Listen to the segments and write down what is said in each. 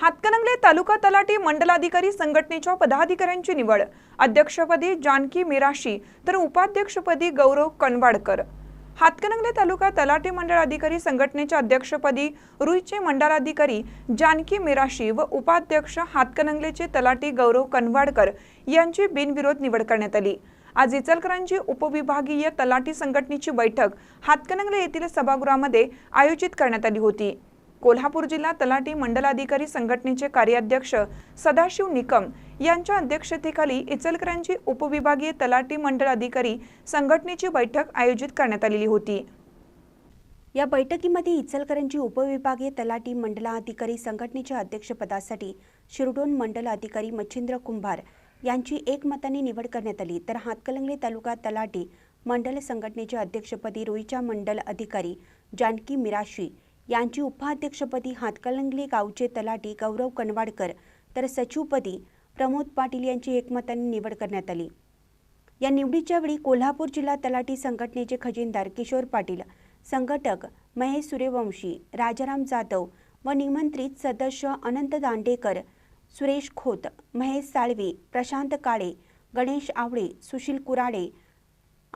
हातकणंगले तालुका तलाठी मंडलाधिकारी संघटनेच्या पदाधिकाऱ्यांची निवड. अध्यक्षपदी जानकी मिराशी तर उपाध्यक्षपदी गौरव कनवाडकर हातकणंगले तालुका तलाठी मंडळ अधिकारी संघटनेच्या अध्यक्षपदी रुईचे मंडलाधिकारी जानकी मिराशी व उपाध्यक्ष हातकणंगलेचे तलाठी गौरव कनवाडकर यांची बिनविरोध निवड करण्यात आली. आज इचलकरांची उपविभागीय तलाठी संघटनेची बैठक हातकणंगले येथील सभागृहामध्ये आयोजित करण्यात आली होती. कोल्हापूर जिल्हा तलाठी मंडलाधिकारी संघटनेचे कार्याध्यक्ष सदाशिव निकम यांच्या अध्यक्षतेखाली इचलकरांची उपविभागीय तलाठी मंडल अधिकारी संघटनेची बैठक आयोजित करण्यात आलेली होती. या बैठकीमध्ये इचलकरंजी उपविभागीय तलाठी मंडलाधिकारी संघटनेच्या अध्यक्षपदासाठी शिरडोन मंडल अधिकारी मच्छिंद्र कुंभार यांची एकमताने निवड करण्यात आली. तर हातकलंगले तालुका तलाठी मंडल संघटनेच्या अध्यक्षपदी रोईच्या मंडल अधिकारी जानकी मिराशी यांची उपाध्यक्षपदी हातकलंगले गावचे तलाठी गौरव कनवाडकर तर सचिवपदी प्रमोद पाटील यांची एकमताने निवड करण्यात आली. या निवडीच्या वेळी कोल्हापूर जिल्हा तलाठी संघटनेचे खजिनदार किशोर पाटील संघटक महेश सूर्यवंशी राजाराम जाधव व निमंत्रित सदस्य अनंत दांडेकर सुरेश खोत महेश साळवे प्रशांत काळे गणेश आवळे सुशील कुराडे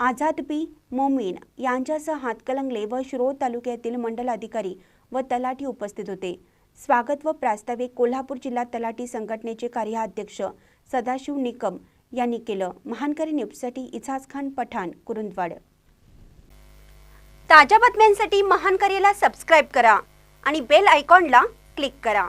आझाद बी. मोमीन यांच्यासह हातकलंगले व शिरोळ तालुक्यातील मंडल अधिकारी व तलाठी उपस्थित होते. स्वागत व प्रास्ताविक कोल्हापूर जिल्हा तलाठी संघटनेचे कार्याध्यक्ष सदाशिव निकम यांनी केलं. महानकरी न्यूजसाठी इजाज खान पठाण कुरुंदवाड. ताज्या बातम्यांसाठी महानकरीला सबस्क्राईब करा आणि बेल आयकॉनला क्लिक करा.